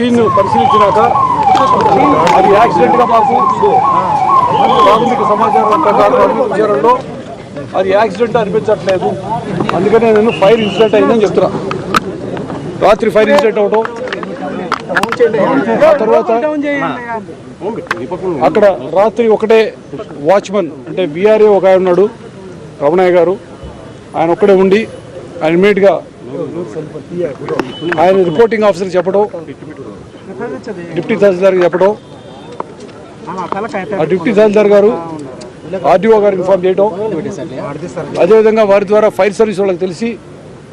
Scene పరిశీలించినాక అది యాక్సిడెంట్గా మాకు ప్రాథమిక సమాచారం ప్రకారం విచారణలో అది యాక్సిడెంట్ అనిపించట్లేదు. అందుకనే నేను ఫైర్ ఇన్సిడెంట్ అయిందని చెప్తున్నా. రాత్రి ఫైర్ ఇన్సిడెంట్ అవడం ఆ తర్వాత అక్కడ రాత్రి ఒకటే వాచ్మెన్ అంటే విఆర్ఏ ఒక ఆయన ఉన్నాడు రమణయ్య గారు. ఆయన ఒక్కడే ఉండి ఆయన ఇమీడియట్గా ఆయన రిపోర్టింగ్ ఆఫీసర్ చెప్పడం డిప్యూటీ తహసీల్దార్ చెప్పడం. ఆ డిప్యూటీ తహసీల్దార్ గారు ఆర్డీఓ గారు ఇన్ఫార్మ్ చేయడం అదేవిధంగా వారి ద్వారా ఫైర్ సర్వీస్ వాళ్ళకి తెలిసి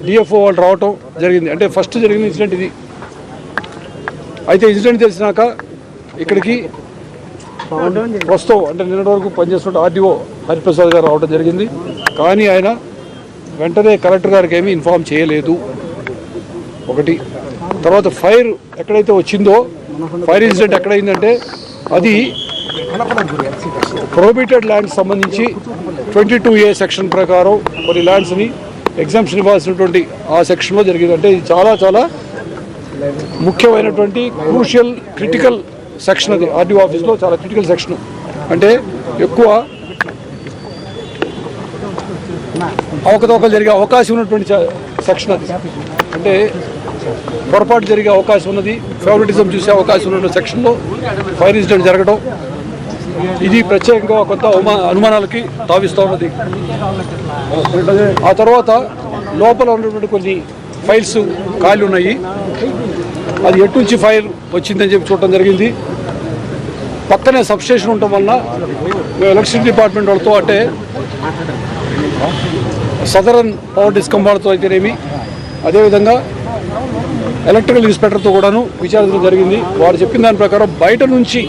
డిఎఫ్ఓ వాళ్ళు రావటం జరిగింది. అంటే ఫస్ట్ జరిగిన ఇన్సిడెంట్ ఇది. అయితే ఇన్సిడెంట్ తెలిసినాక ఇక్కడికి ప్రస్తుతం అంటే నిన్నటి వరకు పనిచేస్తున్న ఆర్డీఓ హరిప్రసాద్ గారు రావడం జరిగింది. కానీ ఆయన వెంటనే కలెక్టర్ గారికి ఏమీ ఇన్ఫార్మ్ చేయలేదు. ఒకటి. తర్వాత ఫైర్ ఎక్కడైతే వచ్చిందో ఫైర్ ఇన్సిడెంట్ ఎక్కడైందంటే అది ప్రొహిబిటెడ్ ల్యాండ్స్ సంబంధించి ట్వంటీ టూ ఏ సెక్షన్ ప్రకారం కొన్ని ల్యాండ్స్ని ఎగ్జామ్షన్ ఇవ్వాల్సినటువంటి ఆ సెక్షన్లో జరిగింది అంటే ఇది చాలా చాలా ముఖ్యమైనటువంటి క్రూషియల్ క్రిటికల్ సెక్షన్ అది. ఆర్డీఓ ఆఫీస్లో చాలా క్రిటికల్ సెక్షన్. అంటే ఎక్కువ అవకతవకలు జరిగే అవకాశం ఉన్నటువంటి సెక్షన్ అది. అంటే పొరపాటు జరిగే అవకాశం ఉన్నది ఫేవరెటిజం చూసే అవకాశం ఉన్న సెక్షన్లో ఫైర్ ఇన్సిడెంట్ జరగడం. ఇది ప్రత్యేకంగా కొంత అనుమానాలకి తావిస్తూ ఉన్నది. ఆ తర్వాత లోపల ఉన్నటువంటి కొన్ని ఫైల్స్ ఖాళీ ఉన్నాయి. అది ఎటు నుంచి ఫైర్ వచ్చిందని చెప్పి చూడటం జరిగింది. పక్కనే సబ్స్టేషన్ ఉండటం వలన మేము ఎలక్ట్రిసిటీ డిపార్ట్మెంట్ వాళ్ళతో అంటే సదరన్ పవర్ డిస్కమ్ వాళ్ళతో అయితేనేమి? అదేవిధంగా ఎలక్ట్రికల్ ఇన్స్పెక్టర్తో కూడాను విచారించడం జరిగింది. వారు చెప్పిన దాని ప్రకారం బయట నుంచి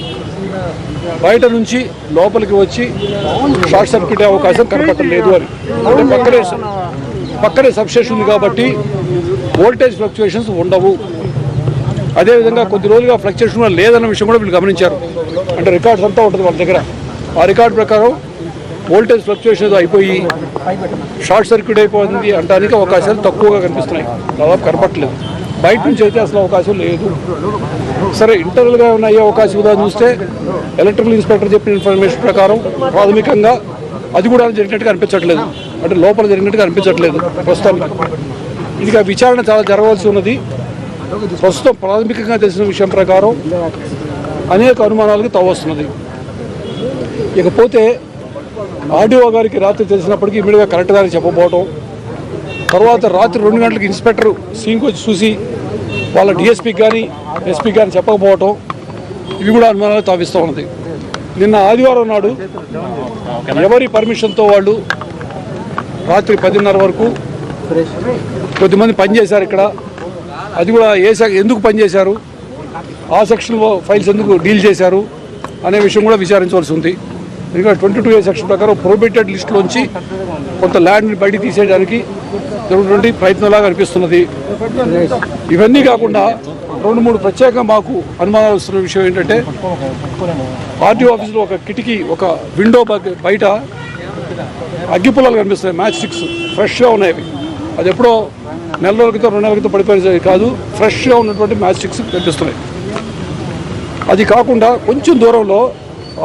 బయట నుంచి లోపలికి వచ్చి షార్ట్ సర్క్యూట్ అవకాశం కనపడలేదు అని. అంటే పక్కనే పక్కనే సబ్స్టేషన్ ఉంది కాబట్టి వోల్టేజ్ ఫ్లక్చుయేషన్స్ ఉండవు. అదేవిధంగా కొద్ది రోజులుగా ఫ్లక్చుయేషన్ కూడా లేదన్న విషయం కూడా వీళ్ళు గమనించారు. అంటే రికార్డ్స్ అంతా ఉంటుంది వాళ్ళ దగ్గర. ఆ రికార్డ్ ప్రకారం వోల్టేజ్ ఫ్లక్చుయేషన్స్ అయిపోయి షార్ట్ సర్క్యూట్ అయిపోతుంది అంటానికి అవకాశాలు తక్కువగా కనిపిస్తున్నాయి. దాదాపు కనపట్లేదు బయట నుంచి అయితే అసలు అవకాశం లేదు. సరే ఇంటర్నల్గా ఉన్న అయ్యే అవకాశం ఉందా చూస్తే ఎలక్ట్రికల్ ఇన్స్పెక్టర్ చెప్పిన ఇన్ఫర్మేషన్ ప్రకారం ప్రాథమికంగా అది కూడా జరిగినట్టుగా అనిపించట్లేదు. అంటే లోపల జరిగినట్టుగా అనిపించట్లేదు ప్రస్తుతానికి. ఇది విచారణ చాలా జరగవలసి ఉన్నది. ప్రస్తుతం ప్రాథమికంగా తెలిసిన విషయం ప్రకారం అనేక అనుమానాలకు తవ్వస్తున్నది ఇకపోతే ఆర్డీఓ గారికి రాత్రి తెలిసినప్పటికీ ఇమీడియట్గా కరెక్ట్ గారికి చెప్పబోవటం తర్వాత రాత్రి రెండు గంటలకు ఇన్స్పెక్టర్ సీన్కి వచ్చి చూసి వాళ్ళ డిఎస్పీకి కానీ ఎస్పీకి కానీ చెప్పకపోవటం ఇవి కూడా అనుమానాలు తావిస్తూ ఉన్నది. నిన్న ఆదివారం నాడు ఎవరి పర్మిషన్తో వాళ్ళు రాత్రి పదిన్నర వరకు కొద్దిమంది పనిచేశారు ఇక్కడ. అది కూడా ఏ ఎందుకు పనిచేశారు? ఆ సెక్షన్లో ఫైల్స్ ఎందుకు డీల్ చేశారు? అనే విషయం కూడా విచారించవలసి ఉంది. ఎందుకంటే ట్వంటీ టూ ఏ సెక్షన్ ప్రకారం ప్రొహిబిటెడ్ లిస్టులోంచి కొంత ల్యాండ్ని బయట తీసేయడానికి జరుగుతున్నటువంటి ప్రయత్నంలాగా అనిపిస్తున్నది. ఇవన్నీ కాకుండా రెండు మూడు ప్రత్యేకంగా మాకు అనుమానాలు వస్తున్న విషయం ఏంటంటే ఆర్టీఓ ఆఫీసులో ఒక కిటికీ ఒక విండో బయట అగ్గిపుల్లలు కనిపిస్తున్నాయి మ్యాచ్ స్టిక్స్ ఫ్రెష్గా ఉన్నాయి అది ఎప్పుడో నెల రోజుల క్రితం రెండు నెలల క్రితం కాదు ఫ్రెష్గా ఉన్నటువంటి మ్యాచ్ స్టిక్స్ కనిపిస్తున్నాయి. అది కాకుండా కొంచెం దూరంలో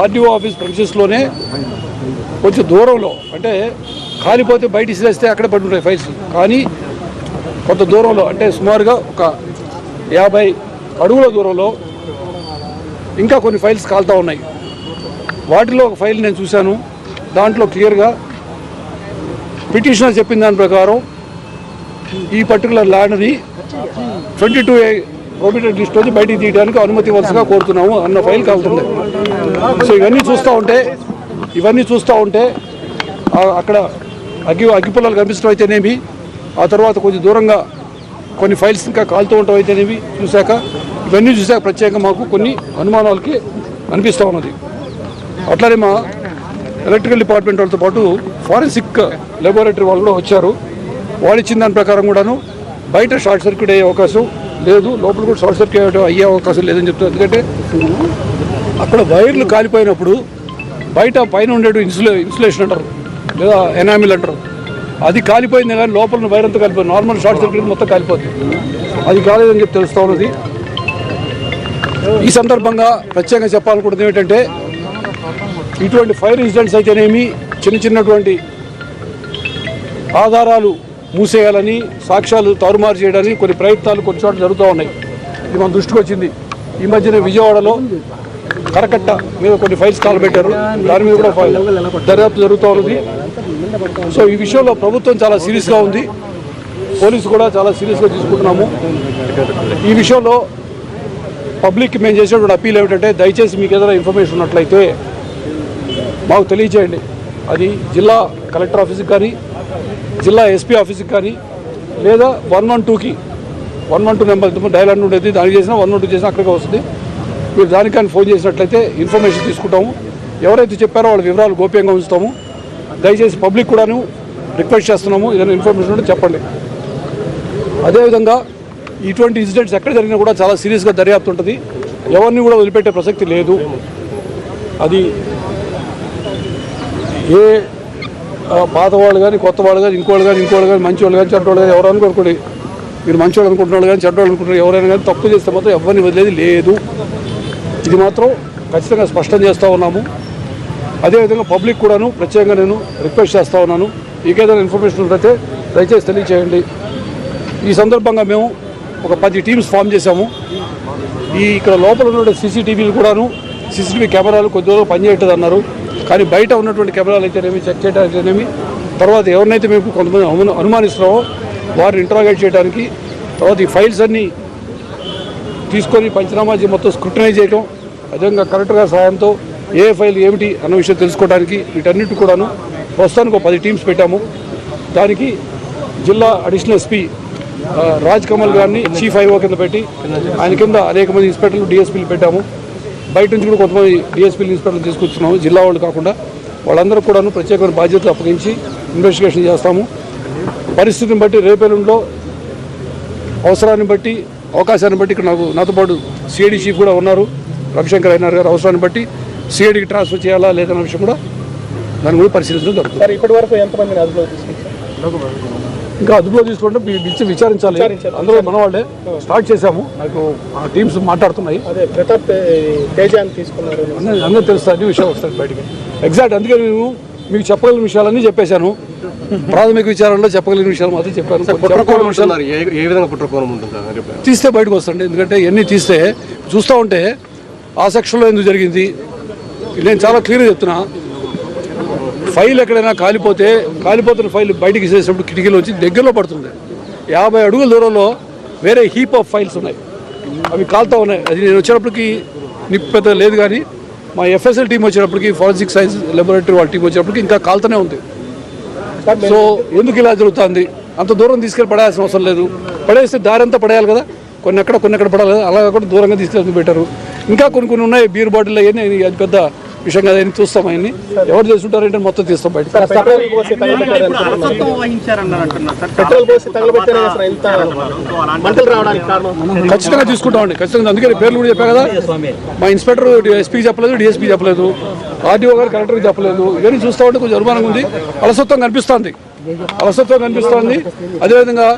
ఆర్డీఓ ఆఫీస్ ప్రెమిసెస్లోనే కొంచెం దూరంలో అంటే కాలిపోతే బయట ఇసిరేస్తే అక్కడే పడి ఉంటాయి ఫైల్స్. కానీ కొంత దూరంలో అంటే సుమారుగా ఒక యాభై అడుగుల దూరంలో ఇంకా కొన్ని ఫైల్స్ కాలుతూ ఉన్నాయి. వాటిలో ఒక ఫైల్ నేను చూశాను. దాంట్లో క్లియర్గా పిటిషనర్ చెప్పిన దాని ప్రకారం ఈ పర్టికులర్ ల్యాండ్ని ట్వంటీ టూ ప్రొమిటెడ్ లిస్ట్ వచ్చి బయటికి తీయడానికి అనుమతి వలసగా కోరుతున్నాము అన్న ఫైల్ కాలుతుంది. సో ఇవన్నీ చూస్తూ ఉంటే ఇవన్నీ చూస్తూ ఉంటే అక్కడ అగ్గి అగ్గిపుల్లలు కనిపిస్తూ అయితేనేమి ఆ తర్వాత కొంచెం దూరంగా కొన్ని ఫైల్స్ ఇంకా కాలుతూ ఉండటం అయితేనేవి చూశాక ఇవన్నీ చూశాక ప్రత్యేకంగా మాకు కొన్ని అనుమానాలకి అనిపిస్తూ ఉన్నది. అట్లానే మా ఎలక్ట్రికల్ డిపార్ట్మెంట్ వాళ్ళతో పాటు ఫారెన్సిక్ లెబొరేటరీ వాళ్ళు కూడా వచ్చారు. వాళ్ళు ఇచ్చిన దాని ప్రకారం కూడాను బయట షార్ట్ సర్క్యూట్ అయ్యే అవకాశం లేదు లోపల కూడా షార్ట్ సర్క్యూట్ అయ్యే అవకాశం లేదని చెప్తున్నారు. ఎందుకంటే అక్కడ వైర్లు కాలిపోయినప్పుడు బయట పైన ఉండే ఇన్సులే ఇన్సులేషన్ అంటారు. లేదా ఎనామిల్ అంటారు. అది కాలిపోయింది కానీ లోపల వైర్ అంతా కాలిపోయింది. నార్మల్ షార్ట్ సర్క్యూట్ మొత్తం కాలిపోతుంది. అది కాలేదని చెప్పి తెలుస్తూ ఉన్నది. ఈ సందర్భంగా ప్రత్యేకంగా చెప్పాలనుకుంటుంది ఏమిటంటే ఇటువంటి ఫైర్ ఇన్సిడెంట్స్ అయితేనేమి చిన్న చిన్నటువంటి ఆధారాలు మూసేయాలని సాక్ష్యాలు తారుమారు చేయడానికి కొన్ని ప్రయత్నాలు కొన్ని చోట్ల జరుగుతూ ఉన్నాయి. ఇది మన దృష్టికి వచ్చింది. ఈ మధ్యన విజయవాడలో కరకట్ట మీద కొన్ని ఫైల్స్ కాల్ పెట్టారు. దాని మీద కూడా ఫైల్ దర్యాప్తు జరుగుతూ ఉంది సో ఈ విషయంలో ప్రభుత్వం చాలా సీరియస్గా ఉంది. పోలీసు కూడా చాలా సీరియస్గా తీసుకుంటున్నాము. ఈ విషయంలో పబ్లిక్ మేము చేసేటువంటి అప్పీల్ ఏమిటంటే దయచేసి మీకు ఏదైనా ఇన్ఫర్మేషన్ ఉన్నట్లయితే మాకు తెలియజేయండి. అది జిల్లా కలెక్టర్ ఆఫీస్కి కానీ జిల్లా ఎస్పీ ఆఫీస్కి కానీ లేదా వన్ వన్ టూకి one one two number dial అని ఉండేది దానికి చేసినా వన్ వన్ టూ చేసినా అక్కడికి వస్తుంది. మీరు దానికని ఫోన్ చేసినట్లయితే ఇన్ఫర్మేషన్ తీసుకుంటాము. ఎవరైతే చెప్పారో వాళ్ళ వివరాలు గోప్యంగా ఉంచుతాము. దయచేసి పబ్లిక్ కూడాను రిక్వెస్ట్ చేస్తున్నాము. ఏదైనా ఇన్ఫర్మేషన్ ఉంటే చెప్పండి. అదేవిధంగా ఇటువంటి ఇన్సిడెంట్స్ ఎక్కడ జరిగినా కూడా చాలా సీరియస్గా దర్యాప్తు ఉంటుంది. ఎవరిని కూడా వదిలిపెట్టే ప్రసక్తి లేదు. అది ఏ పాత వాళ్ళు కానీ కొత్త వాళ్ళు కానీ ఇంకోళ్ళు కానీ ఇంకోళ్ళు కానీ మంచి వాళ్ళు కానీ చెడ్డోళ్ళు కానీ ఎవరైనా అనుకోండి మీరు మంచి వాళ్ళు అనుకుంటున్నారు కానీ చెడ్డోళ్ళు అనుకుంటున్నారు ఎవరైనా కానీ తప్పు చేస్తే మాత్రం ఎవరిని వదిలేది లేదు. ఇది మాత్రం ఖచ్చితంగా స్పష్టం చేస్తూ ఉన్నాము. అదేవిధంగా పబ్లిక్ కూడాను ప్రత్యేకంగా నేను రిక్వెస్ట్ చేస్తూ ఉన్నాను. ఇంకేదైనా ఇన్ఫర్మేషన్ ఉంటే దయచేసి తెలియచేయండి. ఈ సందర్భంగా మేము ఒక పది టీమ్స్ ఫామ్ చేశాము. ఈ ఇక్కడ లోపల ఉన్న సీసీటీవీలు కూడాను సీసీటీవీ కెమెరాలు కొద్ది రోజులు పనిచేయట్లేదు అన్నారు. కానీ బయట ఉన్నటువంటి కెమెరాలు అయితేనేమి చెక్ చేయడానికైతేనేమి తర్వాత ఎవరినైతే మేము కొంతమంది అను- అనుమానిస్తున్నామో వారిని ఇంటరాగేట్ చేయడానికి తర్వాత ఈ ఫైల్స్ అన్నీ తీసుకొని పంచనామా మొత్తం స్క్రూటనైజ్ చేయడం అదేవిధంగా కలెక్టర్ గారి సహాయంతో ఏ ఫైల్ ఏమిటి అన్న విషయం తెలుసుకోవడానికి వీటన్నిటి కూడాను ప్రస్తుతానికి ఒక పది టీమ్స్ పెట్టాము. దానికి జిల్లా అడిషనల్ ఎస్పీ రాజ్ కమల్ గారిని చీఫ్ ఐఓ కింద పెట్టి ఆయన కింద అనేక మంది ఇన్స్పెక్టర్లు డిఎస్పీలు పెట్టాము. బయట నుంచి కూడా కొంతమంది డిఎస్పీలు ఇన్స్పెక్టర్లు తీసుకొచ్చున్నాము జిల్లా వాళ్ళు కాకుండా వాళ్ళందరూ కూడాను ప్రత్యేకమైన బాధ్యతలు అప్పగించి ఇన్వెస్టిగేషన్ చేస్తాము. పరిస్థితిని బట్టి రేపెల్లుండిలో అవసరాన్ని బట్టి అవకాశాన్ని బట్టి ఇక్కడ నాకు నాతో పాటు సిఐడి చీఫ్ కూడా ఉన్నారు. రవిశంకర్ అయినారు గారు అవసరాన్ని బట్టి సిఐడికి ట్రాన్స్ఫర్ చేయాలా లేదన్న విషయం కూడా దాన్ని కూడా పరిశీలించడం జరుగుతుంది. సార్ ఇప్పటి వరకు ఎంతమందిని అదుపులో తీసుకుంటారు ఇంకా అదుపులో తీసుకుంటే పిలిచి విచారించాలి. అందులో మన వాళ్ళే స్టార్ట్ చేశాము. నాకు ఆ టీమ్స్ మాట్లాడుతున్నాయి. అదే ప్రతాప్ తేజాన్ని తీసుకున్నారు. అందరూ తెలుస్తుంది అన్ని విషయాలు వస్తాయి బయటికి. ఎగ్జాక్ట్ అందుకే నేను మీకు చెప్పగలిగిన విషయాలన్నీ చెప్పేశాను. ప్రాథమిక విచారణలో చెప్పగలిగిన విషయాలు మాత్రం చెప్పాను. ఏ ఏ విధంగా కుట్రకోణం ఉంటుంది తీస్తే బయటకు వస్తుంది ఎందుకంటే ఇవన్నీ తీస్తే చూస్తూ ఉంటే ఆ సెక్షన్లో ఎందుకు జరిగింది? నేను చాలా క్లియర్గా చెప్తున్నా. ఫైల్ ఎక్కడైనా కాలిపోతే కాలిపోతున్న ఫైల్ బయటికి చేసేటప్పుడు కిటికీలో వచ్చి దగ్గరలో పడుతుంది. యాభై అడుగుల దూరంలో వేరే హీప్ ఆఫ్ ఫైల్స్ ఉన్నాయి. అవి కాలుతూ ఉన్నాయి. అది నేను వచ్చేటప్పటికి నిప్పు పెద్ద లేదు కానీ మా ఎఫ్ఎస్ఎల్ టీం వచ్చేటప్పటికి ఫారెన్సిక్ సైన్స్ లెబొరేటరీ వాళ్ళ టీం వచ్చేటప్పటికి ఇంకా కాలుతూనే ఉంది. సో ఎందుకు ఇలా జరుగుతుంది? అంత దూరం తీసుకెళ్ళి పడేయాల్సిన అవసరం లేదు. పడేస్తే దారి అంతా పడేయాలి కదా? కొన్ని ఎక్కడ కొన్ని ఎక్కడ పడాలి. అలా కూడా దూరంగా తీసుకెళ్ళి పెట్టారు ఇంకా కొన్ని కొన్ని ఉన్నాయి బీర్ బాటిల్ అవన్నీ అది పెద్ద విషయం కదా అవన్నీ చూస్తాం అవన్నీ. ఎవరు చేస్తుంటారంటే మొత్తం తీస్తాం బయట ఖచ్చితంగా తీసుకుంటామండి ఖచ్చితంగా. అందుకే పేర్లు కూడా చెప్పా కదా. మా ఇన్స్పెక్టర్ ఎస్పీకి చెప్పలేదు డిఎస్పీ చెప్పలేదు. ఆర్డీఓ గారు కలెక్టర్కి చెప్పలేదు. ఇవన్నీ చూస్తూ ఉంటే కొంచెం అనుమానంగా ఉంది. అలసత్వం కనిపిస్తుంది. అలసత్వం కనిపిస్తుంది. అదేవిధంగా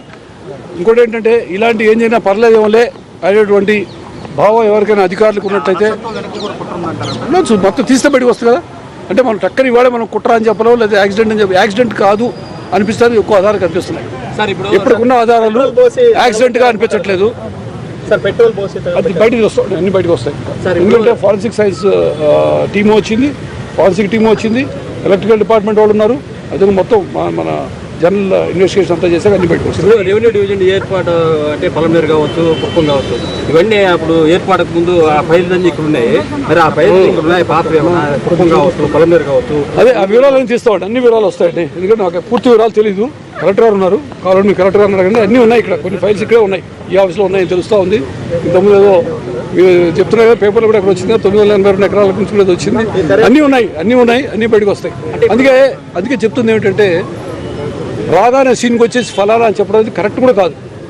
ఇంకోటి ఏంటంటే ఇలాంటి ఏం చేసినా పర్లేదేమోలే అనేటువంటి భావం ఎవరికైనా అధికారులకు ఉన్నట్లయితే మొత్తం తీస్తే బయటకు వస్తుంది కదా. అంటే మనం టక్కని ఇవాళ మనం కుట్ర అని చెప్పలేము లేదా యాక్సిడెంట్ అని చెప్పి యాక్సిడెంట్ కాదు అనిపిస్తుంది ఎక్కువ ఆధారాలు కనిపిస్తున్నాయి. సార్ ఇప్పుడు ఇప్పటికున్న ఆధారాలు యాక్సిడెంట్గా అనిపించట్లేదు. సార్ పెట్రోల్ పోసి అది బయటికి వస్తాయి అన్ని బయటకు వస్తాయి. సార్, ఎందుకంటే ఫారెన్సిక్ సైన్స్ టీమ్ వచ్చింది ఫారెన్సిక్ టీమ్ వచ్చింది ఎలక్ట్రికల్ డిపార్ట్మెంట్ వాళ్ళు ఉన్నారు. అదే మొత్తం మన జనరల్ ఇన్వెస్టిగేషన్ అంతా చేశాక అన్ని బయటకు ఇప్పుడు రెవెన్యూ డివిజన్ ఏర్పాటు అంటే పొలంనేరు కావచ్చు కుప్పం కావచ్చు ఇవన్నీ అప్పుడు ఏర్పాటుకు ముందు ఆ ఫైల్స్ అన్ని ఇక్కడ ఉన్నాయి. మరి ఆ ఫైల్స్ ఇక్కడ ఉన్నాయి. పాత ఏమన్నా కుప్పం కావచ్చు పొలంనేరు కావచ్చు. అదే ఆ వివరాలు తీస్తామండి అన్ని వివరాలు వస్తాయండి. ఎందుకంటే నాకు పూర్తి వివరాలు తెలియదు కలెక్టర్ గారు ఉన్నారు. కావాలని మీ కలెక్టర్ గారు ఉన్నారు కానీ అన్నీ ఉన్నాయి ఇక్కడ. కొన్ని ఫైల్స్ ఇక్కడే ఉన్నాయి. ఈ ఆఫీస్లో ఉన్నాయని తెలుస్తూ ఉంది. ఇంతకుముందు ఏదో మీరు చెప్తున్నారు కదా పేపర్లో కూడా ఇక్కడ వచ్చింది తొమ్మిది వందల ఎనభై రెండు ఎకరాల నుంచి కూడా వచ్చింది. అన్నీ ఉన్నాయి. అన్నీ ఉన్నాయి. అన్నీ బయటకు వస్తాయి. అందుకే అందుకే చెప్తుంది ఏమిటంటే రాగానే సీన్కి వచ్చేసి ఫలానా అని చెప్పడం కరెక్ట్ కూడా కాదు.